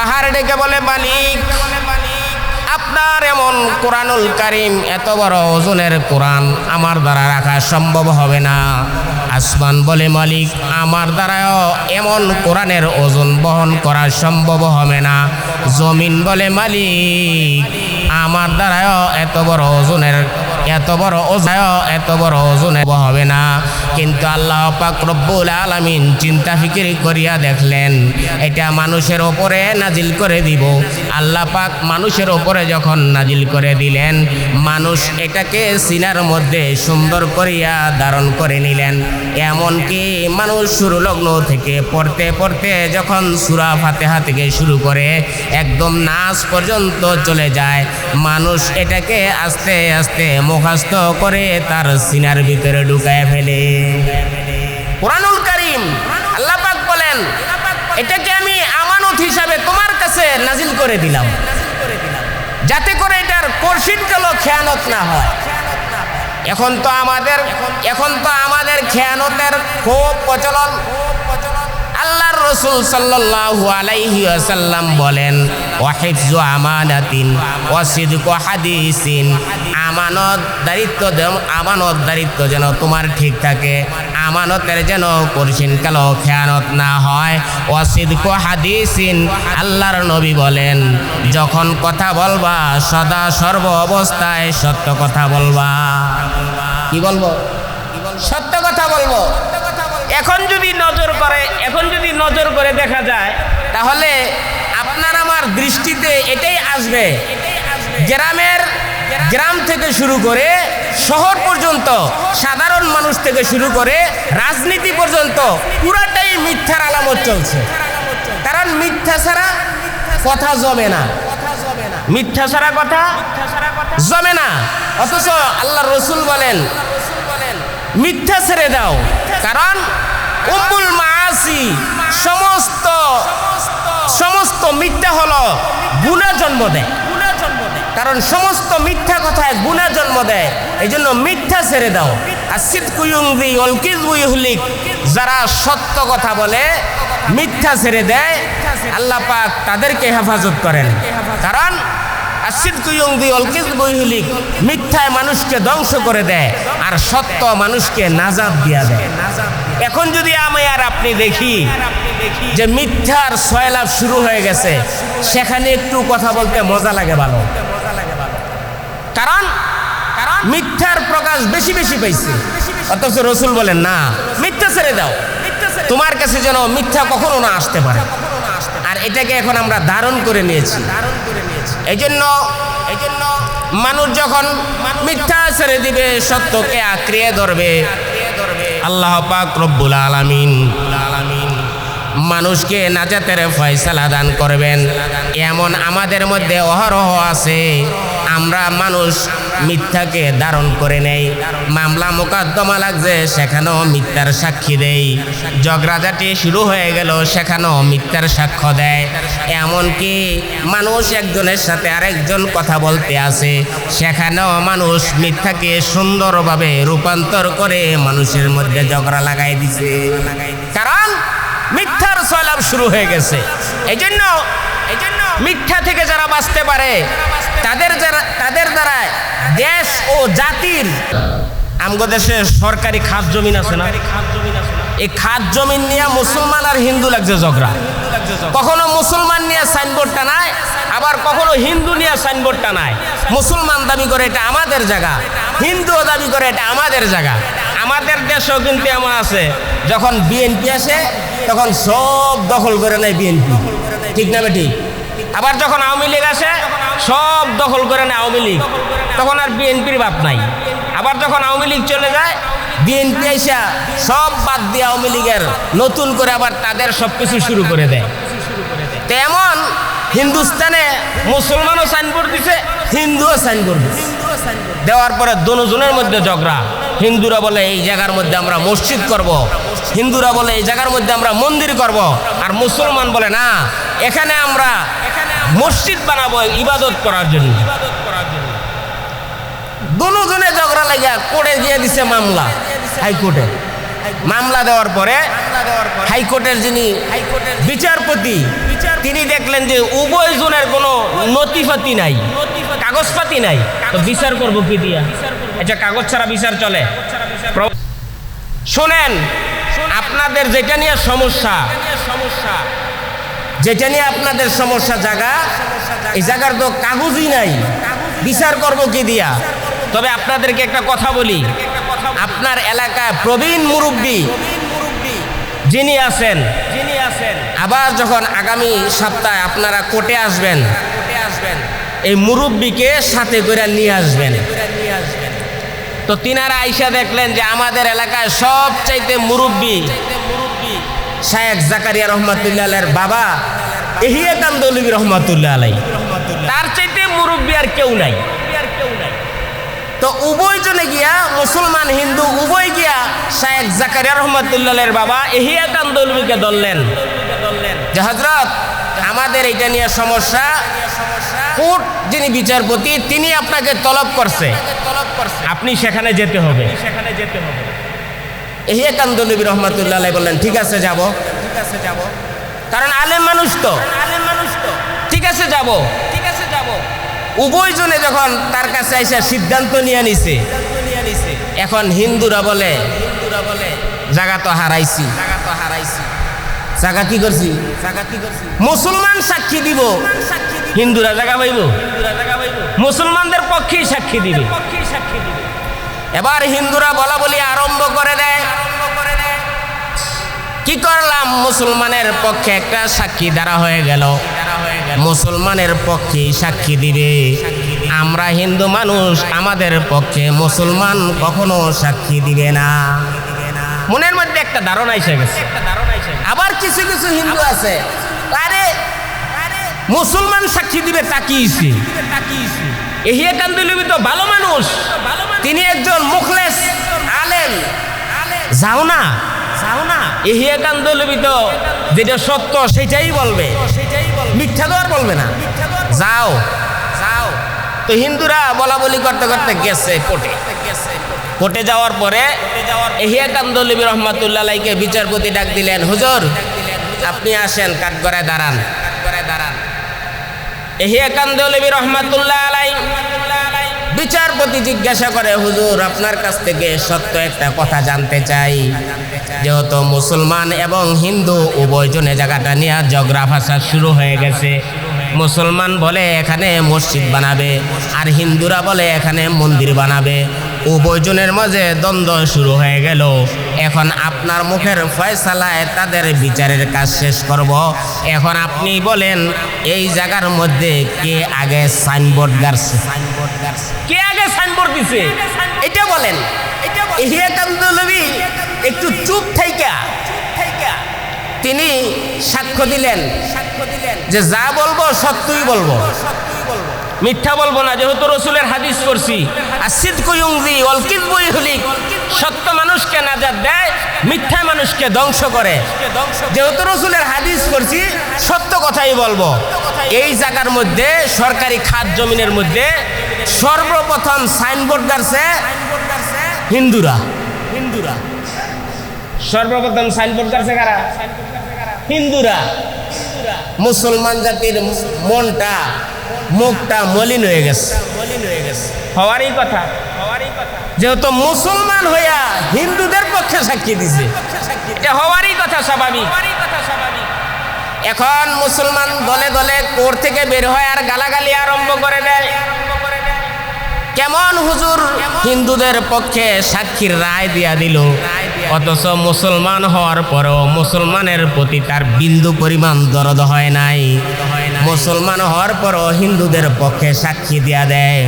পাহাড় ডেকে বলে মালিক আপনার এমন কোরআনুল কারিম এত বড় ওজনের কোরআন আমার দ্বারা রাখা সম্ভব হবে না। আসমান বলে, মালিক, আমার দ্বারাও এমন কোরআনের ওজন বহন করা সম্ভব হবে না। জমিন বলে, মালিক, আমার দ্বারাও এত বড় ওজনের এত বড় ওজন এত বড় ওজনের হবে না। কিন্তু আল্লাহ পাক রব্বুল আলামিন চিন্তা ফিকির করিয়া দেখলেন, এটা মানুষের ওপরে নাজিল করে দিব। আল্লাহ পাক মানুষের ওপরে যখন নাজিল করে দিলেন, মানুষ এটাকে সিনার মধ্যে সুন্দর করিয়া ধারণ করে নিলেন। এমনকি মানুষ শুরু লগ্ন থেকে পড়তে পড়তে যখন সুরা ফাতেহা থেকে শুরু করে, একদম নাচ পর্যন্ত চলে যায়। মানুষ এটাকে আস্তে আস্তে মুখাস্ত করে তার সিনার ভিতরে ঢুকায় ফেলে। কোরআনুল কারিম আল্লাহ পাক বলেন, এটাকে আমি আমানত হিসাবে তোমার কাছে নাজিল করে দিলাম। যাতে করে এটার কর্ষিত গেল খেয়ানত না হয়। এখন তো আমাদের, এখন তো আমাদের খেয়ানতের খুব প্রচলন। রসুল সাল্লাল্লাহু আলাইহি ওয়াসাল্লাম বলেন ওয়াহিফজু আমানাতিন ওয়াসিদকু হাদিসিন। আমানত দায়িত্ব আমানত দারিত্ব যেন তোমার ঠিক থাকে। আমানতের যেন করছেন কাল খেয়ানত না হয়। ওয়াসিদকু হাদিসিন। আল্লাহর নবী বলেন, যখন কথা বলবা, সদা সর্ব অবস্থায় সত্য কথা বলবা। কি বলব? সত্য কথা বলব? এখন যদি নজর করে, এখন যদি নজর করে দেখা যায়, তাহলে আপনার আমার দৃষ্টিতে এটাই আসবে। গ্রামের গ্রাম থেকে শুরু করে শহর পর্যন্ত, সাধারণ মানুষ থেকে শুরু করে রাজনীতি পর্যন্ত পুরাটাই মিথ্যার আলামত চলছে। কারণ মিথ্যা ছাড়া কথা জমে না। মিথ্যা ছাড়া কথা জমে না। অথচ আল্লাহ রসুল বলেন, মিথ্যা ছেড়ে দাও। কারণ উম্মুল মাসি সমস্ত সমস্ত মিথ্যা হলো গুণা জন্ম দেয়। কারণ সমস্ত মিথ্যা কথায় গুণা জন্ম দেয় এই জন্য মিথ্যা ছেড়ে দাও। আর সিদ্কুয়ুংদি অলকিজ উইহলিক যারা সত্য কথা বলে, মিথ্যা ছেড়ে দেয়, আল্লাহ পাক তাদেরকে হেফাজত করেন। কারণ মিথ্যায় মানুষকে ধ্বংস করে দেয় আর সত্য মানুষকে নাজাদ দিয়া দেয়। এখন যদি আমি আর আপনি দেখি যে মিথ্যার সয়লাভ শুরু হয়ে গেছে, সেখানে একটু কথা বলতে মজা লাগে ভালো। কারণ মিথ্যার প্রকাশ বেশি বেশি পাইছে। অথচ রসুল বলেন, না, মিথ্যা ছেড়ে দাও। তোমার কাছে যেন মিথ্যা কখনো না আসতে পারে। আর এটাকে এখন আমরা ধারণ করে নিয়েছি। এই জন্য এই জন্য মানুষ যখন মিথ্যা ছেড়ে দিবে সত্যকে আঁকড়িয়ে ধরবে। আল্লাহ পাক রব্বুল আলামিন আলামিন। মানুষকে নাজাতের ফয়সালা দান করবেন। এমন আমাদের মধ্যে অহরহ আছে। আমরা মানুষ মিথ্যাকে ধারণ করে নেই মামলা মোকদ্দমা লাগছে, সেখানেও মিথ্যার সাক্ষী দেই ঝগড়াঝাটি শুরু হয়ে গেল, সেখানেও মিথ্যার সাক্ষ্য দেয়। এমনকি মানুষ একজনের সাথে আরেকজন কথা বলতে আসে। সেখানেও মানুষ মিথ্যাকে সুন্দরভাবে রূপান্তর করে মানুষের মধ্যে ঝগড়া লাগাই দিছে। কারণ মিথ্যার সয়লাভ শুরু হয়ে গেছে। এই জন্য মিথ্যা থেকে যারা বাঁচতে পারে তাদের যারা তাদের দ্বারা দেশ ও জাতির আমগো দেশে সরকারি খাস জমিন আছে না? এই খাস জমিন নিয়ে মুসলমান আর হিন্দু লাগছে ঝগড়া। কখনো মুসলমান নিয়ে সাইনবোর্ডটা নাই আবার কখনো হিন্দু নিয়ে সাইনবোর্ডটা নাই। মুসলমান দাবি করে এটা আমাদের জায়গা হিন্দুও দাবি করে এটা আমাদের জায়গা। আমাদের দেশেও কিন্তু এমন আছে যখন বিএনপি আসে তখন সব দখল করে নেয় বিএনপি। ঠিক না ঠিক আবার যখন আওয়ামী লীগ আসে, সব দখল করে নেয় আওয়ামী লীগ। তখন আর বিএনপির বাপ নাই। আবার যখন আওয়ামী লীগ চলে যায়, বিএনপি এসা সব বাদ দিয়ে আওয়ামী লীগের নতুন করে আবার তাদের সব কিছু শুরু করে দেয়। তেমন হিন্দুস্তানে মুসলমানও সাইনবোর্ড দিছে, হিন্দুও সাইনবোর্ড দিছে। দেওয়ার পরে দুজনের মধ্যে ঝগড়া। হিন্দুরা বলে, এই জায়গার মধ্যে আমরা মসজিদ করব। হিন্দুরা বলে, এই জায়গার মধ্যে আমরা মন্দির করব। আর মুসলমান বলে, না, এখানে আমরা মসজিদ বানাবো, ইবাদত করার জন্য। দুজনে ঝগড়া লাগিয়া কোর্টে গিয়ে দিছে মামলা, হাইকোর্টে। মামলা দেওয়ার পরে হাইকোর্টের যিনি বিচারপতি, তিনি দেখলেন যে উভয় জনের কোনো নথিপাতি নাই, কাগজপাতি নাই। তো বিচার করব কি দিয়া? আচ্ছা কাগজ ছাড়া বিচার চলে। শোনেন, আপনাদের যেটা নিয়ে সমস্যা সমস্যা যেটা নিয়ে আপনাদের সমস্যা জায়গা, এই জায়গার তো কাগজই নাই। বিচার করব কি দিয়া? তবে আপনাদেরকে একটা কথা বলি। আপনার এলাকায় প্রবীণ মুরব্বী যিনি আছেন যিনি আছেন আবার যখন আগামী সপ্তাহে আপনারা কোর্টে আসবেন, এই মুরব্বীকে সাথে করে নিয়ে আসবেন। তো তিনারা আইসা দেখলেন যে আমাদের এলাকায় সবচাইতে মুরব্বী শায়েক জাকারিয়া রহমাতুল্লাহ বাবা এহিয়া কান্দলিবি রহমাতুল্লাহ আলাই তার চাইতে মুরব্বী আর কেউ নাই। তো উভয়জনে গিয়া মুসলমান, হিন্দু, উভয় গিয়া শায়েক জাকারিয়া রহমাতুল্লাহের বাবা এহিয়া কান্দলবিকে ধরলেন। যে হজরত আমাদের এটা নিয়ে সমস্যা। কোর্ট যিনি বিচারপতি, তিনি আপনাকে তলব করছে। আপনি সেখানে যেতে হবে সেখানে যেতে হবে। এহিয়া কান্দলবি রহমাতুল্লাহ বললেন ঠিক আছে যাব। ঠিক আছে যাব। কারণ আলেম মানুষ তো। আলেম মানুষ তো। ঠিক আছে যাব। ঠিক আছে যাব। উভয়জনে যখন তার কাছে এসে সিদ্ধান্ত নিয়ে নিছে এখন হিন্দুরা বলে হিন্দুরা বলে জায়গা তো হারাইছি। জায়গা তো হারাইছি। জায়গা কি করছি? জায়গা কি করছি? মুসলমান সাক্ষী দিব। হিন্দুরা জায়গা পাইব? হিন্দুরা জায়গা পাইব। মুসলমানদের পক্ষেই সাক্ষী দিবে। পক্ষেই সাক্ষী দিবে। এবার হিন্দুরা বলা বলি আরম্ভ করে দেয় কি করলাম? মুসলমানের পক্ষে একটা সাক্ষী দ্বারা হয়ে গেল। মুসলমানের পক্ষে সাক্ষী দিবে। আমরা হিন্দু মানুষ, আমাদের পক্ষে মুসলমান কখনো সাক্ষী দিবে না। মনের মধ্যে একটা ধারণা এসে গেছে। আবার কিছু কিছু হিন্দু আছে। আরে, মুসলমান সাক্ষী দিবে তাকিয়েছি। এহিয়া কান্দুলিবি তো ভালো মানুষ। তিনি একজন মুখলেস, আলেম। যাও না যাও না। এহিয়া কান্দুলিবি তো যেটা সত্য সেটাই বলবে। মিথ্যা তো আর বলবে না। যাও। যাও। তো হিন্দুরা বলা বলি করতে করতে গেছে কোর্টে। কোর্টে। যাওয়ার পরে এহিয়া কান্দলিবি রহমাতুল্লাহ আলাইকে বিচারপতি ডাক দিলেন হুজুর আপনি আসেন কাঠগড়ায় দাঁড়ান। কাঠগড়ায় দাঁড়ান। এহিয়া কান্দলিবি রহমাতুল্লাহ আলাই বিচারপতি জিজ্ঞাসা করে, হুজুর, আপনার কাছ থেকে সত্য একটা কথা জানতে চাই। যেহেতু মুসলমান এবং হিন্দু উভয়জনে জায়গাটা নিয়ে জগরা ভাষা শুরু হয়ে গেছে। মুসলমান বলে এখানে মসজিদ বানাবে আর হিন্দুরা বলে এখানে মন্দির বানাবে। উভয়জনের মাঝে দ্বন্দ্ব শুরু হয়ে গেল। এখন আপনার মুখের ফয়সালায় তাদের বিচারের কাজ শেষ করব। এখন আপনি বলেন, এই জায়গার মধ্যে কে আগে সাইনবোর্ড গাড়ছে? কে আগে সাইনবোর্ড দিছে? এটা বলেন। একটু চুপ থাইকা। তিনি সাক্ষ্য দিলেন সাক্ষ্য দিলেন যে যা বলব সত্যই বলব। মিথ্যা বলব না, যেহেতু রসুলের হাদিস করছি আর সিদ কুয়ুংজি অলকিদ বই হলিক। সত্য মানুষকে নাজাত দেয়, মিথ্যা মানুষকে ধ্বংস করে। যেহেতু রসুলের হাদিস করছি সত্য কথাই বলব। এই জায়গার মধ্যে, সরকারি খাত জমিনের মধ্যে সর্বপ্রথম সাইনবোর্ড গাড়ছে হিন্দুরা। হিন্দুরা। সর্বপ্রথম সাইনবোর্ড গাড়ছে কারা? হিন্দুরা। মুসলমান জাতির মনটা মুখটা মলিন হয়ে গেছে। হওয়ারই কথা। হওয়ারই কথা যেহেতু মুসলমান হইয়া হিন্দুদের পক্ষে সাক্ষী দিছে। এটা হওয়ারই কথা স্বাভাবিক। এখন মুসলমান দলে দলে কোর থেকে বের হয় আর গালাগালি আরম্ভ করে দেয়। কেমন হুজুর? হিন্দুদের পক্ষে সাক্ষীর রায় দিয়া দিল। অথচ মুসলমান হওয়ার পরেও মুসলমানের প্রতি তার বিন্দু পরিমাণ দরদ হয় নাই। মুসলমান হওয়ার পরও হিন্দুদের পক্ষে সাক্ষী দিয়া দেয়।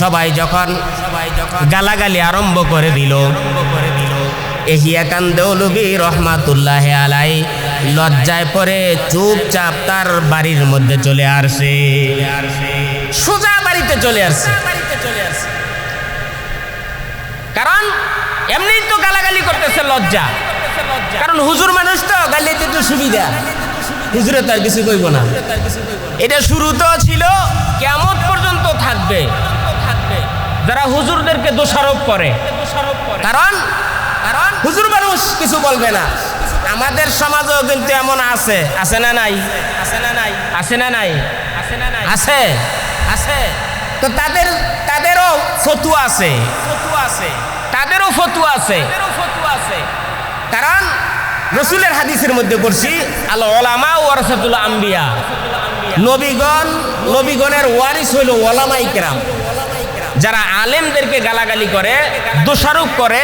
সবাই যখন সবাই যখন গালাগালি আরম্ভ করে দিল এহিয়া কান্দৌলবি রহমাতুল্লাহ আলাই, লজ্জায় পরে চুপচাপ তার বাড়ির মধ্যে চলে আসে। সোজা বাড়িতে চলে আসছে কারণ এমনি তো গালাগালি করতেছে লজ্জা। কারণ হুজুর মানুষ তো গালিতে একটু সুবিধা। হুজুরে তার কিছু কইব না। এটা শুরু তো ছিল কেমন পর্যন্ত থাকবে। যারা হুজুরদেরকে দোষারোপ করে। কারণ কারণ হুজুর মানুষ কিছু বলবে না। আমাদের সমাজেও কিন্তু এমন আছে। আছে না নাই? আছে না নাই? আছে। না নাই আছে। না নাই আছে আছে তো তাদের, তাদেরও ফতুয়া আছে ফতুয়া আছে। তাদেরও ফতুয়া আছে। কারণ রসুলের হাদিসের মধ্যে পড়ছি, আল ওলামা ওয়ারসাতুল আম্বিয়া। নবীগণ, নবীগণের ওয়ারিস হইল ওলামাই কেরাম। যারা আলেমদেরকে গালাগালি করে, দোষারোপ করে,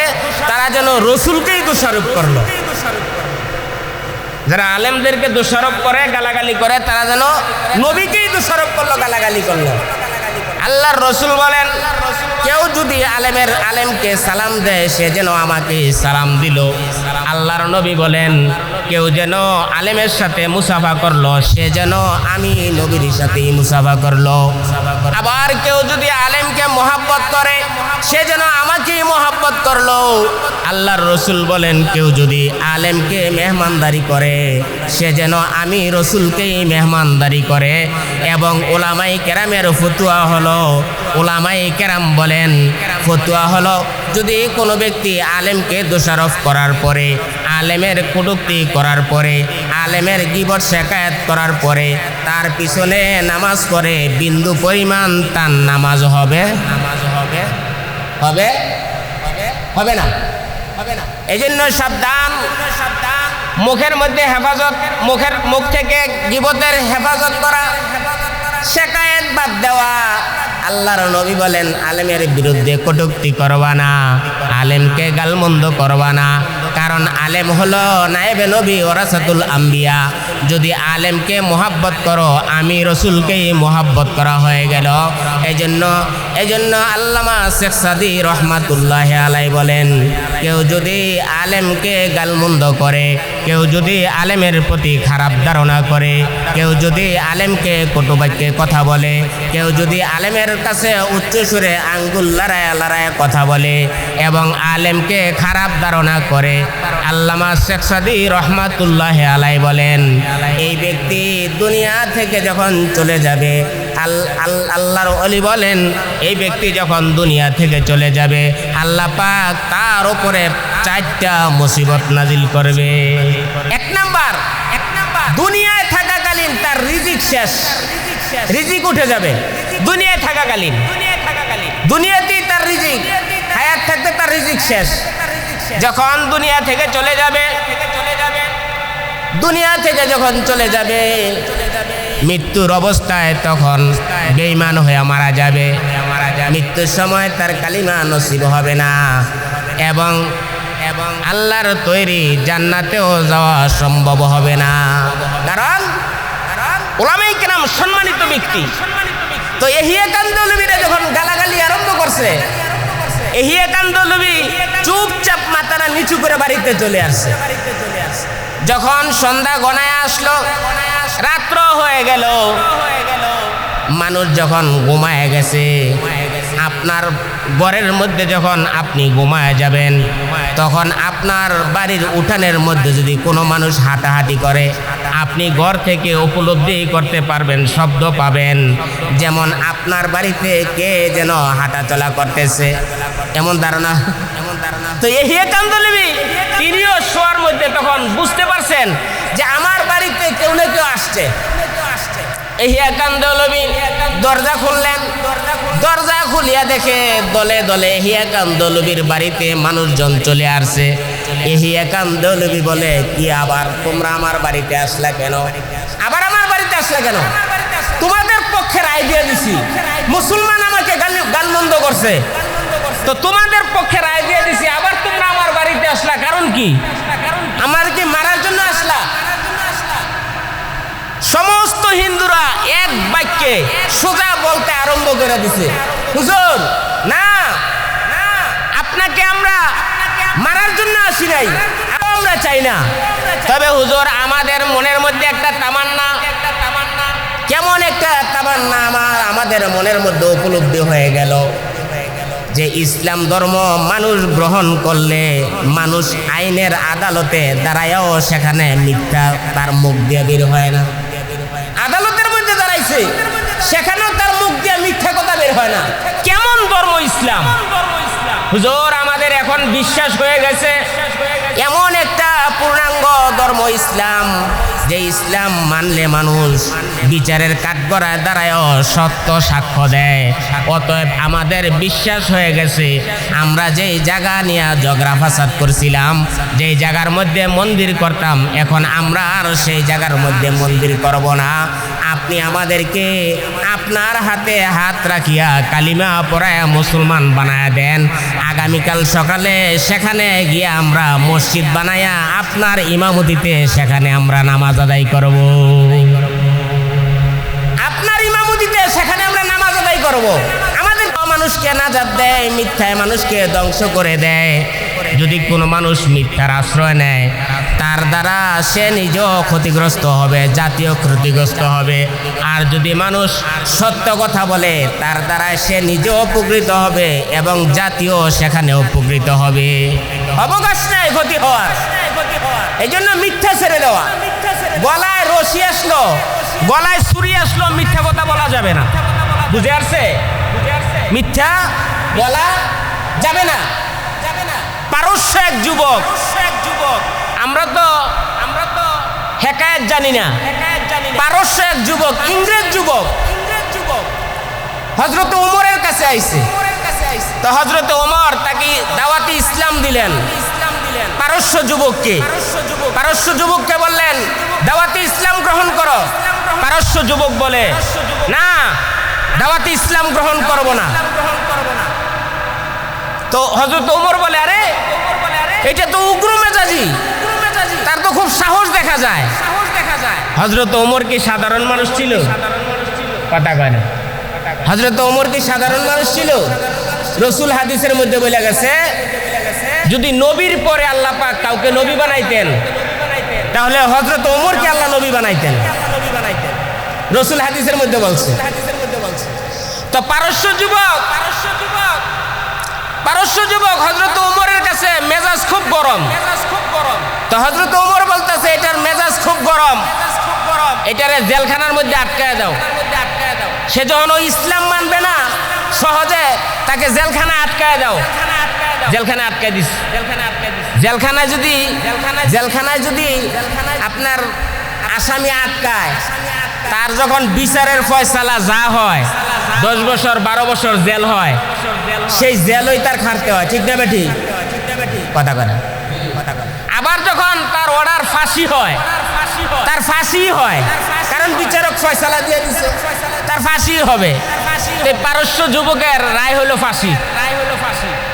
তারা যেন রসুলকেই দোষারোপ করল। যারা আলেমদেরকে দোষারোপ করে, গালাগালি করে, তারা যেন নবীকেই দোষারোপ করল, গালাগালি করল। আল্লাহর রসুল বলেন, কেউ যদি আলেমের আলেমকে সালাম দেয়, সে যেন আমাকে সালাম দিল। আল্লাহর নবী বলেন, কেউ যেন আলেমের সাথে মুসাফা করল, সে যেন আমি নবীর সাথেই মুসাফা করল। আবার কেউ যদি আলেমকে মোহাব্বত করে সে যেন আমাকেই মোহাব্বত করল। আল্লাহর রসুল বলেন, কেউ যদি আলেমকে মেহমানদারি করে সে যেন আমি রসুলকেই মেহমানদারি করে। এবং ওলামাই কেরামের ফতুয়া হলো ওলামাই কেরাম বলেন, ফতুয়া হলো যদি কোনো ব্যক্তি আলেমকে দোষারোপ করার পরে, আলেমের কটুক্তি করার পরে, আলেমের গিবট শেখায়ত করার পরে, তার পিছনে নামাজ পড়ে বিন্দু পরিমাণ তার নামাজ হবে নামাজ হবে? হবে? হবে? না। হবে না। এই জন্য সাবধান সাবধান। মুখের মধ্যে হেফাজত মুখের মুখ থেকে গিবতের হেফাজত করা শেখায়েত বাদ দেওয়া। আল্লাহর নবী বলেন, আলেমের বিরুদ্ধে কটুক্তি করবা না, আলেমকে গালমন্দ করবা না। কারণ আলেম হলো নায়েবে নবী ওরাসাতুল আম্বিয়া। যদি আলেমকে মোহাব্বত করো, আমি রসুলকেই মোহাব্বত করা হয়ে গেল। এই জন্য এই জন্য আল্লামা শেখ সাদি রহমাতুল্লাহ আলাই বলেন, কেউ যদি আলেমকে গালমন্দ করে কেউ যদি আলেমের প্রতি খারাপ ধারণা করে, কেউ যদি আলেমকে কটুবাক্যে কথা বলে, কেউ যদি আলেমের কাছে উচ্চ সুরে আঙ্গুল লড়ায় লড়ায় কথা বলে এবং আলেমকে খারাপ ধারণা করে, আল্লামা শেখ সাদি রহমাতুল্লাহ আলাই বলেন, এই ব্যক্তি দুনিয়া থেকে যখন চলে যাবে আল্লাহর অলি বলেন, এই ব্যক্তি যখন দুনিয়া থেকে চলে যাবে, আল্লাহ পাক তার উপরে চারটা মুসিবত নাজিল করবে। এক নাম্বার এক নাম্বার, দুনিয়ায় থাকাকালীন তার রিজিক শেষ। রিজিক উঠে যাবে। দুনিয়ায় থাকাকালীন। দুনিয়াতেই তার রিজিক। হায়াত থাকতে তার রিজিক শেষ। যখন দুনিয়া থেকে চলে যাবে, দুনিয়া থেকে যখন চলে যাবে মৃত্যুর অবস্থায় তখন বেইমান হয়ে মারা যাবে। মৃত্যুর সময় তার কালিমা নসিব হবে না। এবং এবং আল্লাহর তৈরি জান্নাতেও যাওয়া সম্ভব হবে না। কারণ ওলামাই কেরাম সম্মানিত ব্যক্তি। তো এহিয়া কান্দলবিরা যখন গালাগালি আরম্ভ করছে, এহিয়া কান্দলবি চুপচাপ মাথাটা নিচু করে বাড়িতে চলে আসছে। যখন সন্ধ্যা গনায় আসলো রাত্র হয়ে গেল। মানুষ যখন ঘুমায় গেছে, আপনার ঘরের মধ্যে যখন আপনি ঘুমায় যাবেন, তখন আপনার বাড়ির উঠানের মধ্যে যদি কোনো মানুষ হাঁটাহাঁটি করে, আপনি ঘর থেকে উপলব্ধি করতে পারবেন, শব্দ পাবেন। যেমন আপনার বাড়িতে কে যেন হাঁটাচলা করতেছে, এমন ধারণা। তো এই কান্দলিবি তিনিও শোয়ার মধ্যে তখন বুঝতে পারছেন যে আমার কেউ না কেউ আসছে। এই হিয়াকান্দলবি দরজা খুললেন। দরজা খুলিয়া দেখে দলে দলে হিয়াকান্দলবির বাড়িতে মানুষজন চলে আসছে। এই হিয়াকান্দলবি বলে, কি আবার তোমরা আমার বাড়িতে আসলা কেন? আবার আমার বাড়িতে আসলা কেন? তোমাদের পক্ষের আইডিয়া দিছি। মুসলমান আমাকে গাল- গালমন্দ করছে। তো তোমাদের পক্ষের আইডিয়া দিছি, আবার তোমরা আমার বাড়িতে আসলা, কারণ কি আমার কি মারার জন্য আসলা সমস্ত হিন্দুরা এক বাক্যে সোজা বলতে আরম্ভ করে দিছে। হুজুর, না, আপনাকে আমরা মারার জন্য আসি নাই আমরা চাই না। তবে হুজুর, আমাদের মনের মধ্যে একটা তামান্না, কেমন একটা তামান্না আমার, আমাদের মনের মধ্যে উপলব্ধি হয়ে গেল যে ইসলাম ধর্ম মানুষ গ্রহণ করলে মানুষ আইনের আদালতে দাঁড়ায়ও সেখানে মিথ্যা তার মুখ দিয়ে বের হয় না। দাঁড়াইছে সেখানেও তার মুখ দিয়ে মিথ্যা কথা বের হয় না। কেমন ধর্ম ইসলাম? হুজুর আমাদের এখন বিশ্বাস হয়ে গেছে। এমন একটা পূর্ণাঙ্গ ধর্ম ইসলাম যে ইসলাম মানলে মানুষ। বিচারের কাঠগড়ায় দাঁড়ায় সত্য সাক্ষ্য দেয়। অতএব আমাদের বিশ্বাস হয়ে গেছে। আমরা যেই জায়গা নিয়ে ঝগড়া ফাসাদ করছিলাম যেই জায়গার মধ্যে মন্দির করতাম এখন আমরা আর সেই জায়গার মধ্যে মন্দির করব না। আপনি আমাদেরকে আপনার হাতে হাত রাখিয়া কালিমা পড়ায় মুসলমান বানায় দেন। আগামীকাল সকালে সেখানে গিয়ে আমরা মসজিদ বানায়া আপনার ইমামতিতে সেখানে আমরা নামাজ আদায় করব। আপনার ইমামতিতে সেখানে আমরা নামাজ আদায় করব। আমাদের মানুষকে নাজাত দেয়, মিথ্যায় মানুষকে ধ্বংস করে দেয়। যদি কোনো মানুষ মিথ্যার আশ্রয় নেয়, তার দ্বারা সে নিজেও ক্ষতিগ্রস্ত হবে জাতীয় ক্ষতিগ্রস্ত হবে। আর যদি মানুষ সত্য কথা বলে, তার দ্বারা সে নিজেও উপকৃত হবে এবং জাতীয় সেখানে উপকৃত হবে। অবকাশ নাই ক্ষতি হওয়ার। এই জন্য মিথ্যা ছেড়ে দেওয়া। গলায় রশি আসলো, গলায় ছুরি আসলো, মিথ্যা কথা বলা যাবে না। বুঝে আসছে? মিথ্যা বলা যাবে না। পারস্য এক যুবক। আমরা তো আমরা তো হেকায়ত জানি না। পারস্য এক যুবক ইংরেজ যুবক। হজরত ওমরের কাছে আইছে। তো হজরত ওমর তাকে দাওয়াতি ইসলাম দিলেন। পারস্য যুবককে। পারস্য যুবককে বললেন দাওয়াতি ইসলাম গ্রহণ করো। পারস্য যুবক বলে না দাওয়াতি ইসলাম গ্রহণ করব না। তো হজরত ওমর বলে আরে এটা তো উগ্র মেজাজি। তার তো খুব সাহস দেখা যায়। হজরত ওমর কি সাধারণ মানুষ ছিল? কথা কয় না। হজরত ওমর কি সাধারণ মানুষ ছিল? রসুল হাদিসের মধ্যে বলে গেছে যদি নবীর পরে আল্লাহ পাক কাউকে নবী বানাইতেন তাহলে হজরত ওমরকে আল্লাহ নবী বানাইতেন? রসুল হাদিসের মধ্যে বলছে। তো পারস্য যুবক পারস্য যুবক হজরত ওমরের কাছে মেজাজ খুব গরম। তো হজরত ওমর বলতেছে, এটার মেজাজ খুব গরম। এটারে জেলখানার মধ্যে আটকায় দাও। সে যখন ইসলাম মানবে না, সহজে তাকে জেলখানায় আটকায় দাও। জেলখানায় আটকায় দিস। জেলখানায় যদি জেলখানায় যদি আপনার আসামি আটকায়, তার যখন বিচারের ফয়সালা যা হয় দশ বছর, বারো বছর জেল হয়। সেই জেলই তার খাটতে হয়, ঠিক না বেটি? কথা করে আবার যখন তার অর্ডার ফাঁসি হয়, তার ফাঁসি হয়, কারণ বিচারক ফয়সালা দিয়ে দিছে। তার ফাঁসি হবে। পারস্য যুবকের রায় হলো ফাঁসি।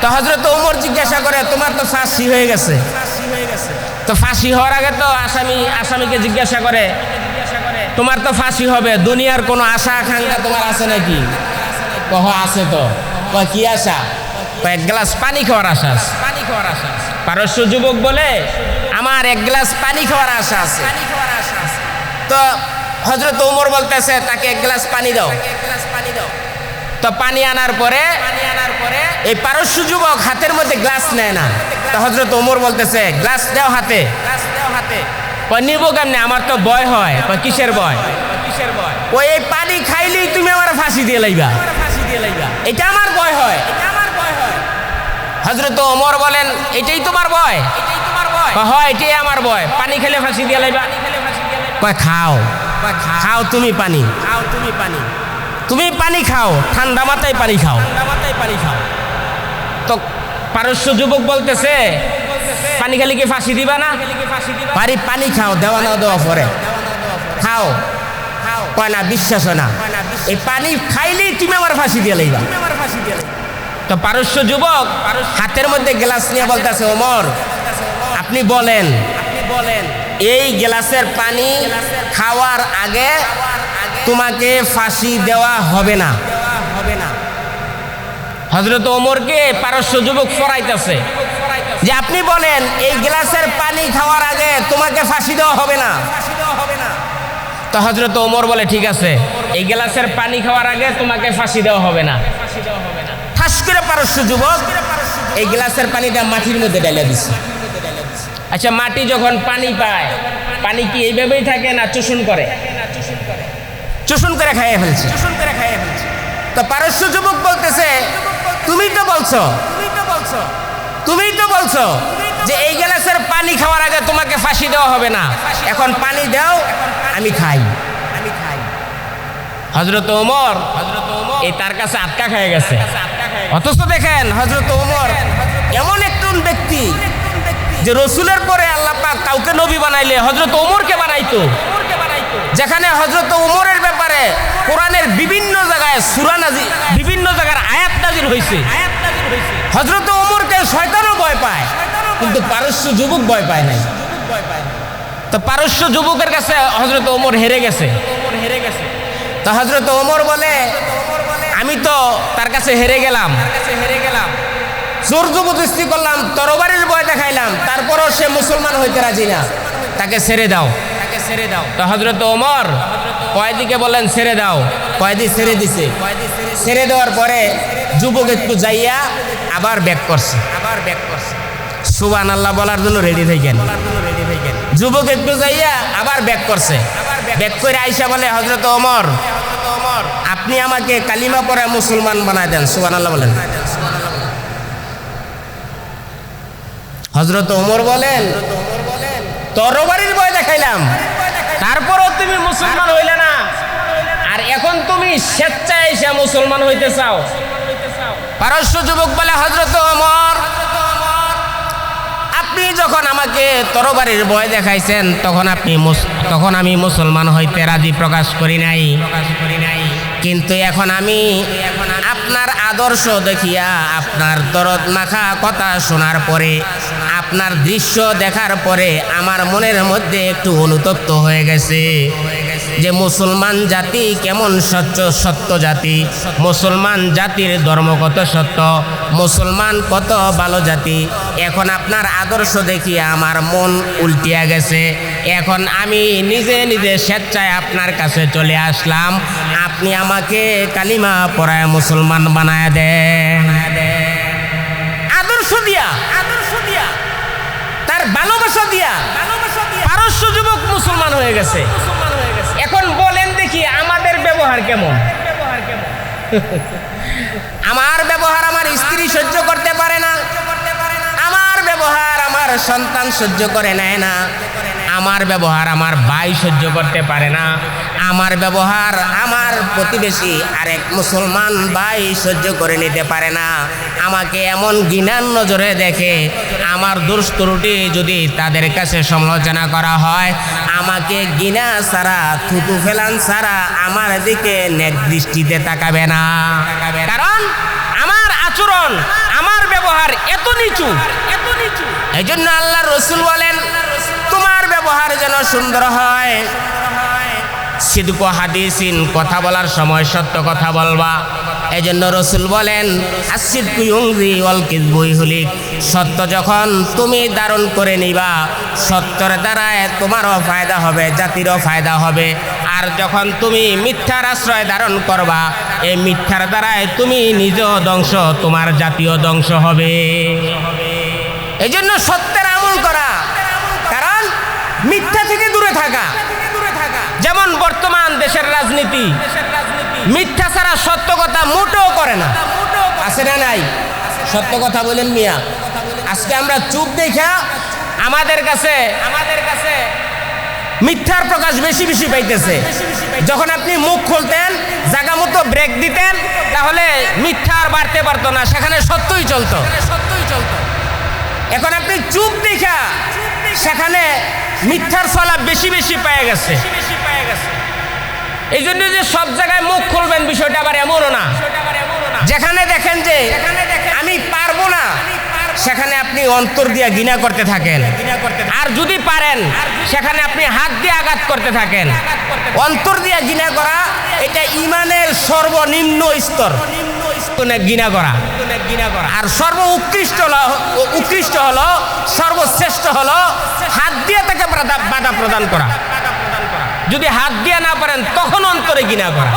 তো হজরত ওমর জিজ্ঞাসা করে, তোমার তো ফাঁসি হয়ে গেছে। তো ফাঁসি হওয়ার আগে তো আসামি আসামিকে জিজ্ঞাসা করে তোমার তো ফাঁসি হবে দুনিয়ার কোনো আশা আকাঙ্ক্ষা তোমার আছে নাকি? কহ আছে তো। কয় কি আশা? এক গ্লাস পানি খাওয়ার আশা আছে। পানি খাওয়ার আশা আছে। পারস্য যুবক বলে আমার এক গ্লাস পানি খাওয়ার আশা আছে। পানি খাওয়ার আশা তো হজরত উমর বলতেছে তাকে এক গ্লাস পানি দাও। এক গ্লাস পানি দাও। তো পানি আনার পরে পানি আনার পরে এই পারস্য যুবক হাতের মধ্যে গ্লাস নেয় না। তো হজরত ওমর বলতেছে গ্লাস দাও হাতে। কয় নিব কেমনে? আমার তো ভয় হয়। কয় কিসের ভয়? ওই এই পানি খাইলেই তুমি আমার ফাঁসি দিয়ে লাইবা। এটা আমার ভয় হয়। হজরত ওমর বলেন এটাই তোমার ভয়? কয়, হয় এটাই আমার ভয়। পানি খেলে ফাঁসি দিয়ে লাইবা। কয় খাও। খাও। তুমি পানি। খাও তুমি পানি। তুমি পানি খাও। ঠান্ডা মাথায় পানি খাও। পানি খাও। তো পারস্য যুবক বলতেছে পানি খেলে কি ফাঁসি দিবা না? পারি পানি খাও, দেওয়া না দেওয়া পরে। খাও। কয় না, বিশ্বাস না। এই পানি খাইলেই তুমি আমার ফাঁসি দিয়ে লাইবা। তো পারস্য যুবক হাতের মধ্যে গ্লাস নিয়ে বলতেছে, ওমর, আপনি বলেন, এই গ্লাসের পানি খাওয়ার আগে তোমাকে ফাঁসি দেওয়া হবে না। হবে না হজরত ওমরকে পারস্য যুবক ফরাইতেছে। যে আপনি বলেন, এই গ্লাসের পানি খাওয়ার আগে তোমাকে ফাঁসি দেওয়া হবে না? তো হজরত ওমর বলে, ঠিক আছে, এই গ্লাসের পানি খাওয়ার আগে তোমাকে ফাঁসি দেওয়া হবে না। ঠাস করে পারস্য যুবক, এই গ্লাসের পানিটা মাটির মধ্যে ঢেলে দিছে। আচ্ছা মাটি যখন পানি পায়, পানি কি এইভাবেই থাকে না চুষণ করে? চুষণ করে খাইয়ে ফেলছে। চুষণ করে খাইয়ে ফেলছে তো পারস্য যুবক বলতেছে তুমি তো বলছো তুমি তো বলছো যে এই গ্লাসের পানি খাওয়ার আগে তোমাকে ফাঁসি দেওয়া হবে না। এখন পানি দাও, আমি খাই। আমি খাই হজরত ওমর এই তার কাছে আটকা খেয়ে গেছে। অথচ দেখেন হজরত ওমর এমন একজন ব্যক্তি যে রসুলের পরে আল্লাহ পাক কাউকে নবী বানাইলে হজরত ওমরকে বানাইতো। যেখানে হজরত ওমরের ব্যাপারে কোরআনের বিভিন্ন জায়গায় সুরা নাজির বিভিন্ন জায়গার আয়াত নাজির হয়েছে হজরত ওমরকে শয়তানও ভয় পায়, কিন্তু পারস্য যুবক ভয় পায় নাই। তো পারস্য যুবকের কাছে হজরত ওমর হেরে গেছে। হেরে গেছে তো হজরত ওমর বলে, আমি তো তার কাছে হেরে গেলাম হেরে গেলাম। জোর জবরদস্তি করলাম, তরবারির ভয় দেখাইলাম, তারপরও সে মুসলমান হইতে রাজি না। তাকে ছেড়ে দাও। ছেড়ে দাও। তো হজরত ওমর কয়েদিকে বলেন ছেড়ে দাও। কয়েদি ছেড়ে দিছে। ছেড়ে দেওয়ার পরে যুবক একটু যাইয়া আবার ব্যাক করছে। আবার ব্যাক করছে। সুবান আল্লাহ বলার জন্য রেডি থাকেন যুবক একটু যাইয়া আবার ব্যাক করছে। ব্যাক করে আইসা বলে হজরত ওমর আপনি আমাকে কালিমা পরে মুসলমান বানায় দেন। সুবান আল্লাহ বলেন। হজরত ওমর বলেন তরবারির ভয় দেখাইলাম। তারপরও তুমি মুসলমান হইলে না। আর এখন তুমি স্বেচ্ছায় এসে মুসলমান হইতে চাও। পারস্য যুবক বলে হজরত ওমর, আপনি যখন আমাকে তরবারির ভয় দেখাইছেন, তখন আপনি তখন আমি মুসলমান হইতে রাজি প্রকাশ করি নাই প্রকাশ করি নাই। কিন্তু এখন আমি আপনার আদর্শ দেখিয়া আপনার দরদ মাখা কথা শোনার পরে আপনার দৃশ্য দেখার পরে আমার মনের মধ্যে একটু অনুতপ্ত হয়ে গেছে যে মুসলমান জাতি কেমন সচ্চ সত্য জাতি? মুসলমান জাতির ধর্ম কত সত্য? মুসলমান কত ভালো জাতি? এখন আপনার আদর্শ দেখিয়ে আমার মন উল্টিয়া গেছে। এখন আমি নিজে নিজে স্বেচ্ছায় আপনার কাছে চলে আসলাম। আপনি আমাকে কালিমা পড়ায় মুসলমান বানায় দেন। ভালোবাসা দিয়া পারস্য যুবক মুসলমান হয়ে গেছে। এখন বলেন দেখি আমাদের ব্যবহার কেমন? আমার ব্যবহার আমার স্ত্রী সহ্য করতে পারে না। আমার ব্যবহার আমার সন্তান সহ্য করে নেয় না। আমার ব্যবহার আমার ভাই সহ্য করতে পারে না। আমার ব্যবহার আমার প্রতিবেশী আরেক মুসলমান ভাই সহ্য করে নিতে পারে না। আমাকে এমন ঘৃণার নজরে দেখে আমার দুষ্ত্রুটি যদি তাদের কাছে সমালোচনা করা হয় আমাকে গিনা ছাড়া থুতু ফেলান ছাড়া আমার দিকে নেক দৃষ্টিতে তাকাবে না। কারণ আমার আচরণ আমার ব্যবহার এত নিচু। এত নিচু। এই জন্য আল্লাহ রসুল বলেন ব্যবহার যেন সুন্দর হয়। সিদ্ধ হাদিসিন, কথা বলার সময় সত্য কথা বলবা। এই জন্য রসুল বলেন বই সত্য যখন তুমি ধারণ করে নিবা, সত্যর দ্বারায় তোমারও ফায়দা হবে, জাতিরও ফায়দা হবে। আর যখন তুমি মিথ্যার আশ্রয় ধারণ করবা, এই মিথ্যার দ্বারায় তুমি নিজেও ধ্বংস, তোমার জাতীয় ধ্বংস হবে। এই জন্য সত্যের আমল করা মিথ্যা থেকে দূরে থাকা। যেমন বর্তমান দেশের রাজনীতি। মিথ্যা ছাড়া সত্য কথা মোটেও করে না। আছে না নাই? সত্য কথা বলেন মিয়া। আজকে আমরা চুপ দেখা আমাদের কাছে আমাদের কাছে মিথ্যার প্রকাশ বেশি বেশি পাইতেছে। যখন আপনি মুখ খুলতেন জায়গা মতো ব্রেক দিতেন, তাহলে মিথ্যা আর বাড়তে পারতো না। সেখানে সত্যই চলতো সত্যই চলতো। এখন আপনি চুপ দেখা সেখানে মিথ্যার ফলা বেশি বেশি পেয়ে গেছে। এই জন্য যে সব জায়গায় মুখ খুলবেন বিষয়টা আবার এমনও না। যেখানে দেখেন যে আমি পারব না সেখানে আপনি অন্তর দিয়ে গিনা করতে থাকেন। আর যদি পারেন সেখানে আপনি হাত দিয়ে আঘাত করতে থাকেন। অন্তর দিয়ে গিনা করা এটা ইমানের সর্বনিম্ন স্তর। গিনা করা আর সর্ব উৎকৃষ্ট উৎকৃষ্ট হলো, সর্বশ্রেষ্ঠ হলো হাত দিয়ে তাকে বাধা প্রদান করা। যদি হাত দিয়ে না পারেন, তখন অন্তরে গিনা করা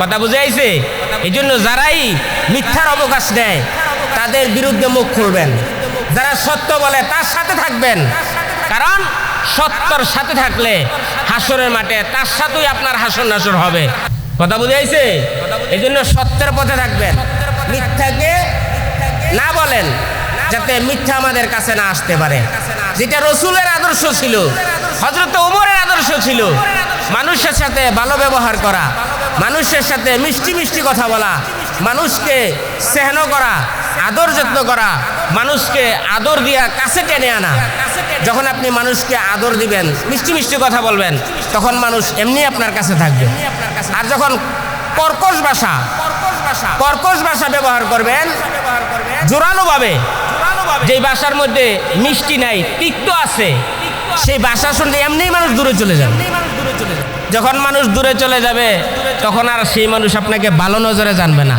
কথা বুঝে আইছে? এই জন্য যারাই মিথ্যার অবকাশ দেয়, তাদের বিরুদ্ধে মুখ খুলবেন। যারা সত্য বলে, তার সাথে থাকবেন। কারণ সত্যর সাথে থাকলে হাসরের মাঠে তার সাথেই আপনার হাসর নাসর হবে। কথা বুঝে আইছে? এই জন্য সত্যের পথে থাকবেন। মিথ্যাকে না বলেন, যাতে মিথ্যা আমাদের কাছে না আসতে পারে। যেটা রসুলের আদর্শ ছিল হজরত ওমরের আদর্শ ছিল, মানুষের সাথে ভালো ব্যবহার করা, মানুষের সাথে মিষ্টি মিষ্টি কথা বলা, মানুষকে সেহন করা, আদর যত্ন করা, মানুষকে আদর দিয়া কাছে টেনে আনা। যখন আপনি মানুষকে আদর দিবেন, মিষ্টি মিষ্টি কথা বলবেন, তখন মানুষ এমনি আপনার কাছে থাকবে। আর যখন কর্কশ ভাষা। কর্কশ ভাষা ব্যবহার করবেন। জোরালোভাবে যে ভাষার মধ্যে মিষ্টি নাই, তিক্ত আছে, সেই ভাষা শুনলে এমনি মানুষ দূরে চলে যাবে। যখন মানুষ দূরে চলে যাবে, তখন আর সেই মানুষ আপনাকে ভালো নজরে জানবে না।